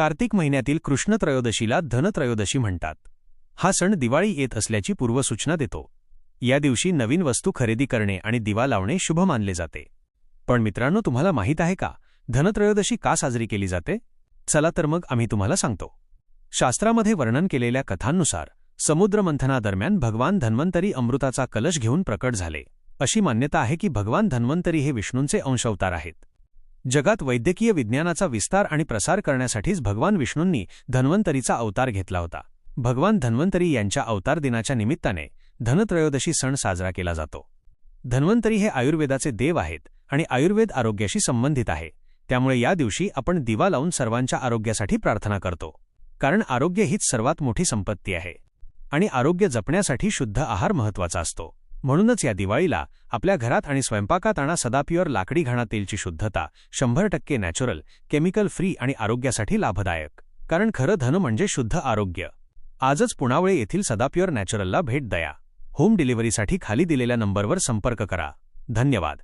कार्तिक महिन्यातील कृष्ण त्रयोदशीला धनत्रयोदशी म्हणतात. हा सण दिवाळी येत असल्याची पूर्वसूचना देतो. या दिवशी नवीन वस्तू खरेदी करणे आणि दिवा लावणे शुभ मानले जाते. पण मित्रांनो तुम्हाला माहीत आहे का? धनत्रयोदशी का साजरी केली जाते? चला तर मग आम्ही तुम्हाला सांगतो. शास्त्रामध्ये वर्णन केलेल्या कथांनुसार समुद्रमंथनादरम्यान भगवान धन्वंतरी अमृताचा कलश घेऊन प्रकट झाले. अशी मान्यता आहे की भगवान धन्वंतरी हे विष्णूंचे अंशवतार आहेत. जगात वैद्यकीय विज्ञानाचा विस्तार आणि प्रसार करण्यासाठीच भगवान विष्णूंनी धन्वंतरीचा अवतार घेतला होता. भगवान धन्वंतरी यांच्या अवतार दिनाच्या निमित्ताने धनत्रयोदशी सण साजरा केला जातो. धन्वंतरी हे आयुर्वेदाचे देव आहेत आणि आयुर्वेद आरोग्याशी संबंधित आहे. त्यामुळे या दिवशी आपण दिवा लावून सर्वांच्या आरोग्यासाठी प्रार्थना करतो. कारण आरोग्य हीच सर्वात मोठी संपत्ती आहे. आणि आरोग्य जपण्यासाठी शुद्ध आहार महत्त्वाचा असतो. म्हणूनच या दिवाळीला आपल्या घरात आणि स्वयंपाकात आणा सदा प्युअर लाकडी घाणा तेलची शुद्धता शंभर टक्के नॅचरल केमिकल फ्री आणि आरोग्यासाठी लाभदायक. कारण खरं धन म्हणजे शुद्ध आरोग्य. आजच पुणावळे येथील सदाप्युअर नॅचरलला भेट द्या. होम डिलिव्हरीसाठी खाली दिलेल्या नंबरवर संपर्क करा. धन्यवाद.